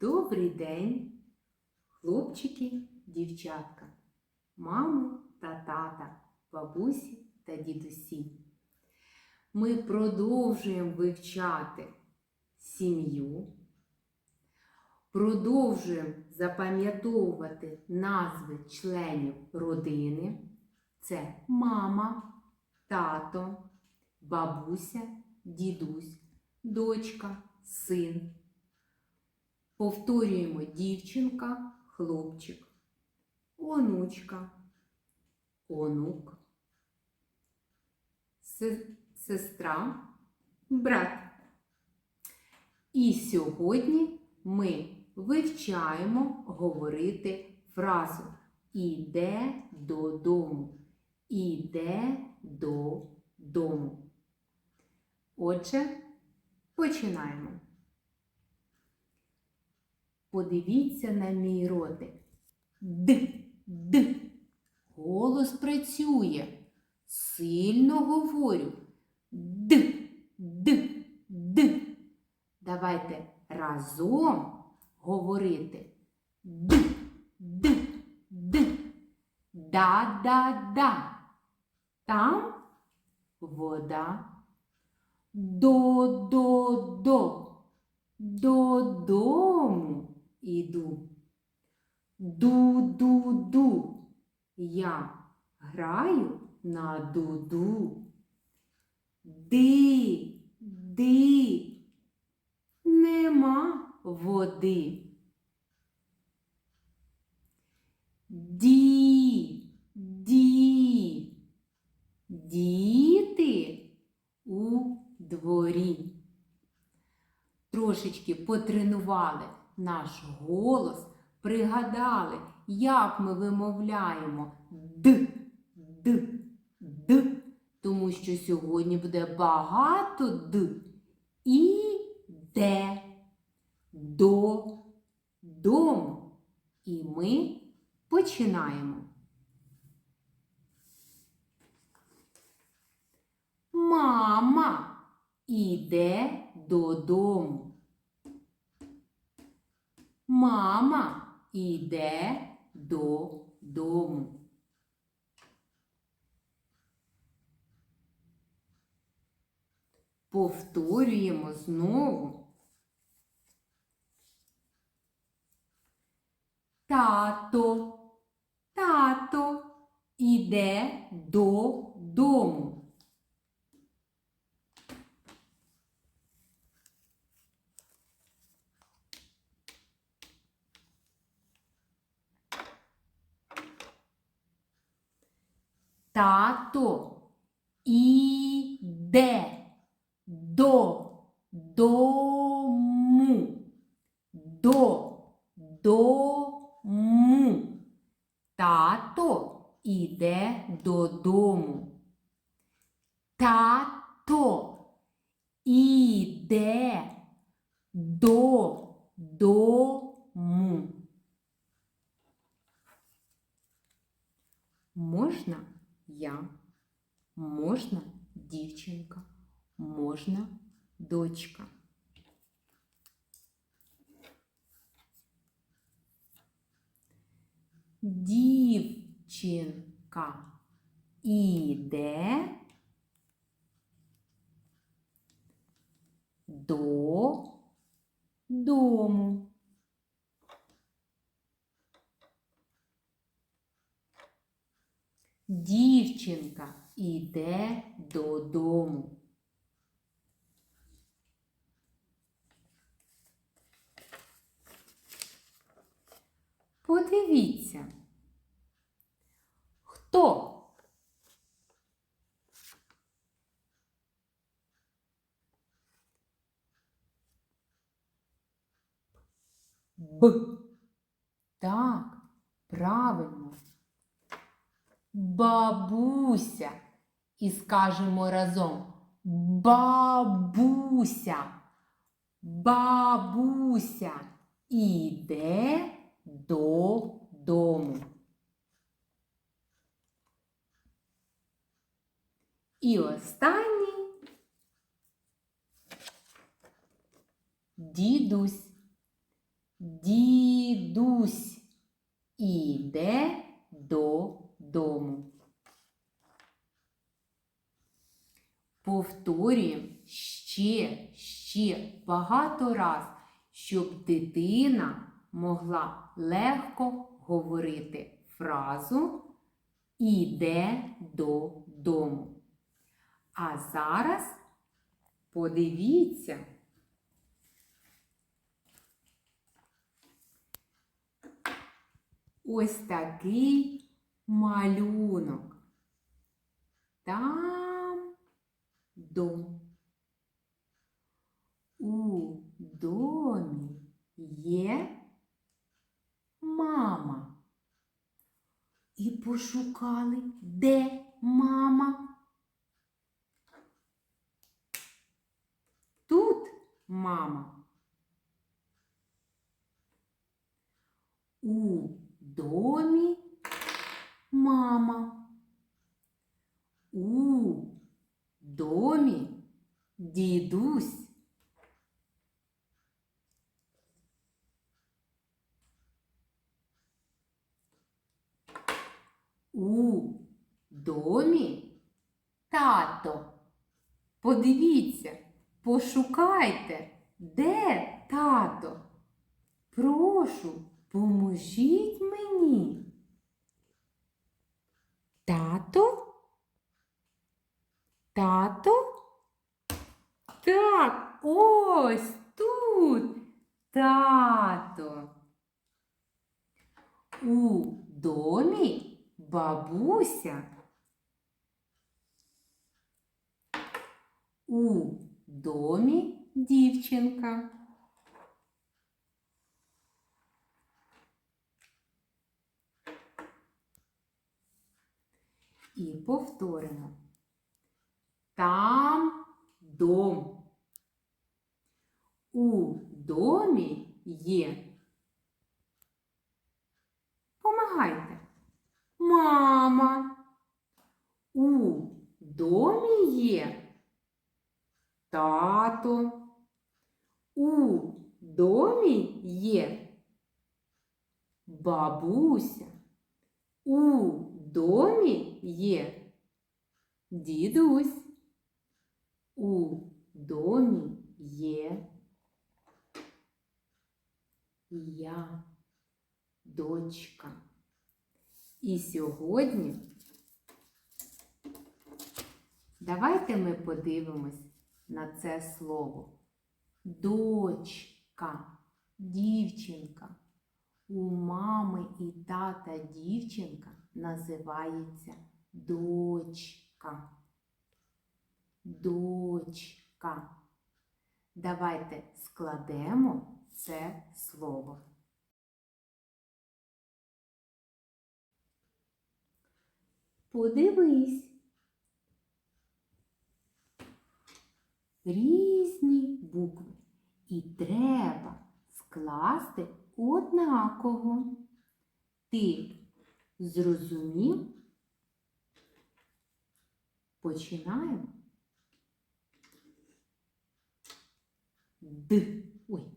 Добрий день, хлопчики, дівчатка, мами та тата, бабусі та дідусі. Ми продовжуємо вивчати сім'ю, продовжуємо запам'ятовувати назви членів родини. Це мама, тато, бабуся, дідусь, дочка, син. Повторюємо дівчинка, хлопчик, онучка, онук, сестра, брат. І сьогодні ми вивчаємо говорити фразу Іде додому. Іде додому. Отже, починаємо. Подивіться на мій ротик. Д, д. Голос працює. Сильно говорю. Д, д, д. Давайте разом говорити. Д, д, д. Да, да, да. Там вода. До, до, до. Додому іду. Ду-ду-ду. Я граю на дуду. Ди, ди. Нема води. Ді, ді. Діти у дворі трошечки потренували наш голос, пригадали, як ми вимовляємо д, д, д, тому що сьогодні буде багато д і де, до, дому. І ми починаємо. Мама іде додому. Мама іде додому. Повторюємо знову. Тато, тато іде додому. Іде до дому. До дому. Тато іде додому. Тато іде до дому. Можна я, можна дівчинка, можна дочка. Дівчинка іде до дому. Дівчинка іде додому. Подивіться. Хто? Б. Так, правильно. Бабуся. І скажемо разом бабуся. Бабуся іде додому. І останній дідусь. Дідусь іде додому. Повторюємо ще, ще багато раз, щоб дитина могла легко говорити фразу іде додому. А зараз подивіться. Ось такий малюнок. Там дом. У домі є мама. І пошукали, де мама. Тут мама. У домі мама. У домі дідусь. У домі тато. Подивіться, пошукайте, де тато. Прошу, поможіть мені. Тато? Тато? Так, ось тут тато. У домі бабуся. У домі дівчинка. І повторимо. Там дом. У домі є. Помагайте. Мама. У домі є. Тато. У домі є. Бабуся. У домі є. Дідусь. У домі є. Я, дочка. І сьогодні давайте ми подивимось на це слово. Дочка, дівчинка. У мами і тата дівчинка називається дочка. Дочка. Давайте складемо це слово. Подивись. Різні букви. І треба скласти однаково. Ти зрозумів? Починаємо. Д. Ой.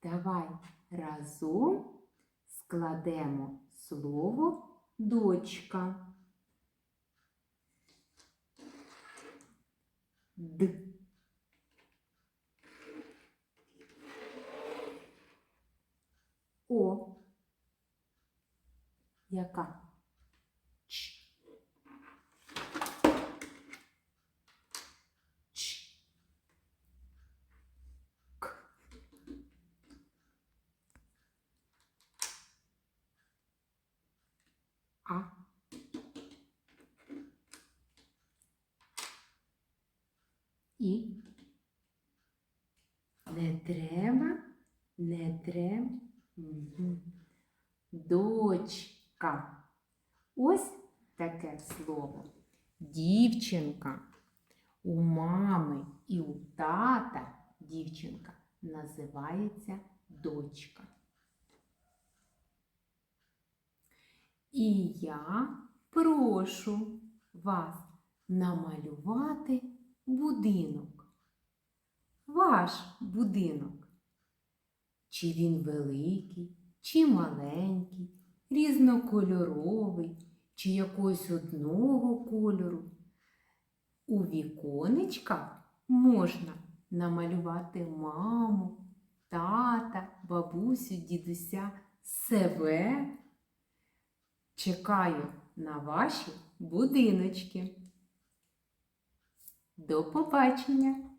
Давай разом складемо слово дочка. Д. О. Яка? А. І. Не треба, не треба. Дочка. Ось таке слово. Дівчинка. У мами і у тата дівчинка називається дочка. І я прошу вас намалювати будинок. Ваш будинок. чи він великий, чи маленький, різнокольоровий, чи якогось одного кольору. У віконечках можна намалювати маму, тата, бабусю, дідуся, себе. Чекаю на ваші будиночки. До побачення!